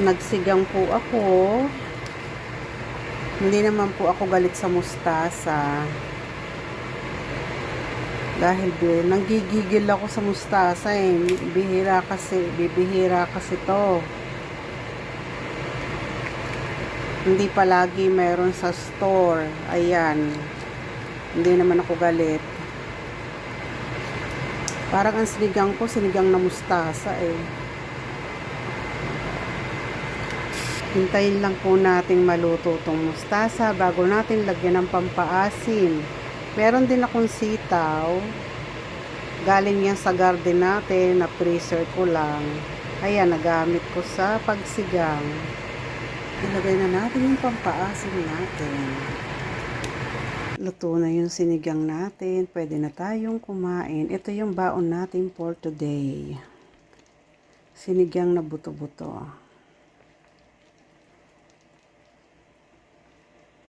nagsigang po ako. Hindi naman po ako galit sa mustasa. Dahil bi- nanggigigil ako sa mustasa eh. Bihira kasi, bibihira kasi to. Hindi palagi meron sa store. Ayan. Hindi naman ako galit. Parang ang sinigang ko, sinigang na mustasa eh. Hintayin lang po nating maluto tong mustasa bago natin lagyan ng pampaasim. Meron din akong sitaw. Galing yan sa garden natin na freezer ko lang. Ayan, nagamit ko sa pagsigang. Ilagay na natin yung pampaasim natin. Luto na yung sinigang natin. Pwede na tayong kumain. Ito yung baon natin for today. Sinigang na buto-buto.